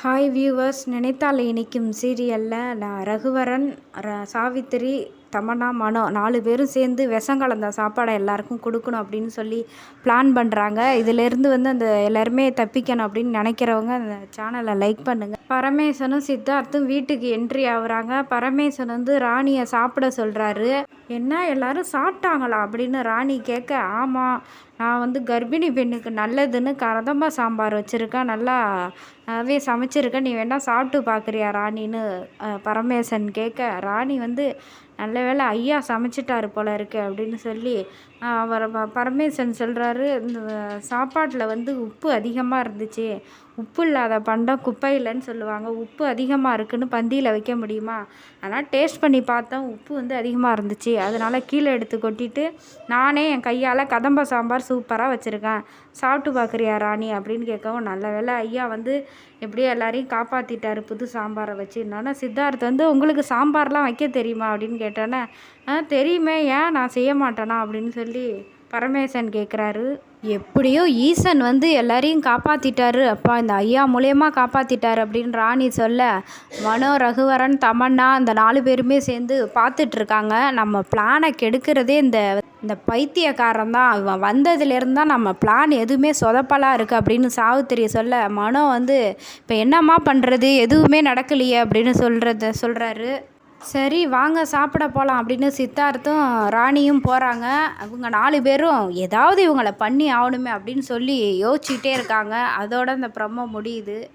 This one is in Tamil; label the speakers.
Speaker 1: ஹாய் வியூவர்ஸ் நினைத்தால் இணைக்கும் சீரியலில் நான் ரகுவரன் ர சாவித்திரி தமன்னா மனோ நாலு பேரும் சேர்ந்து விஷம் கலந்த சாப்பாடை எல்லாருக்கும் கொடுக்கணும் அப்படின்னு சொல்லி பிளான் பண்ணுறாங்க இதிலேருந்து வந்து அந்த எல்லாருமே தப்பிக்கணும் அப்படின்னு நினைக்கிறவங்க அந்த சேனலை லைக் பண்ணுங்கள் பரமேசனும் சித்தார்த்தும் வீட்டுக்கு என்ட்ரி ஆகுறாங்க. பரமேசன் வந்து ராணியை சாப்பிட சொல்கிறாரு என்ன எல்லாரும் சாப்பிட்டாங்களா? அப்படின்னு ராணி கேட்க ஆமாம் நான் வந்து கர்ப்பிணி பெண்ணுக்கு நல்லதுன்னு கரதம்ப சாம்பார் வச்சுருக்கேன். நல்லா நிறைய சமைச்சிருக்கேன். நீ வேணால் சாப்பிட்டு பார்க்குறியா ராணின்னு பரமேசன் கேட்க ராணி வந்து நல்ல வேளை ஐயா சமைச்சிட்டாரு போல இருக்கு அப்படின்னு சொல்லி அவர் பரமேசன் சொல்கிறாரு இந்த சாப்பாட்டில் வந்து உப்பு அதிகமாக இருந்துச்சு உப்பு இல்லாத பண்டம் குப்பை இல்லைன்னு சொல்லுவாங்க உப்பு அதிகமாக இருக்குன்னு பந்தியில் வைக்க முடியுமா? ஆனால் டேஸ்ட் பண்ணி பார்த்தோம் உப்பு வந்து அதிகமாக இருந்துச்சு அதனால் கீழே எடுத்து கொட்டிட்டு நானே என் கையால் கதம்ப சாம்பார் சூப்பராக வச்சுருக்கேன் சாப்பிட்டு பார்க்குறியா ராணி? அப்படின்னு கேட்கவும் நல்ல வேளை ஐயா வந்து எப்படியோ எல்லாரையும் காப்பாற்றிட்டாரு புது சாம்பாரை வச்சு. என்னன்னா சித்தார்த் வந்து உங்களுக்கு சாம்பார்லாம் வைக்க தெரியுமா? அப்படின்னு கேட்டோன்னே ஆ தெரியுமே ஏன் நான் செய்ய மாட்டேனா? அப்படின்னு சொல்லி பரமேசன் கேட்குறாரு எப்படியோ ஈசன் வந்து எல்லாரையும் காப்பாற்றிட்டாரு அப்பா இந்த ஐயா மூலயமா காப்பாற்றிட்டாரு அப்படின்னு ராணி சொல்ல மனோ ரகுவரன் தமன்னா இந்த நாலு பேருமே சேர்ந்து பார்த்துட்ருக்காங்க நம்ம பிளானை கெடுக்கிறதே இந்த இந்த பைத்தியக்காரன் தான். இவன் வந்ததுலேருந்து தான் நம்ம பிளான் எதுவுமே சொதப்பலாக இருக்குது அப்படின்னு சாவித்திரி சொல்ல மனோ வந்து இப்போ என்னம்மா பண்ணுறது எதுவுமே நடக்கலையே அப்படின்னு சொல்கிறத சொல்கிறாரு சரி வாங்க சாப்பிட போகலாம் அப்படின்னு சித்தார்த்தும் ராணியும் போகிறாங்க அவங்க நாலு பேரும் ஏதாவது இவங்களை பண்ணி ஆகணுமே அப்படின்னு சொல்லி யோசிச்சுக்கிட்டே இருக்காங்க. அதோட அந்த ப்ரமோ முடியுது.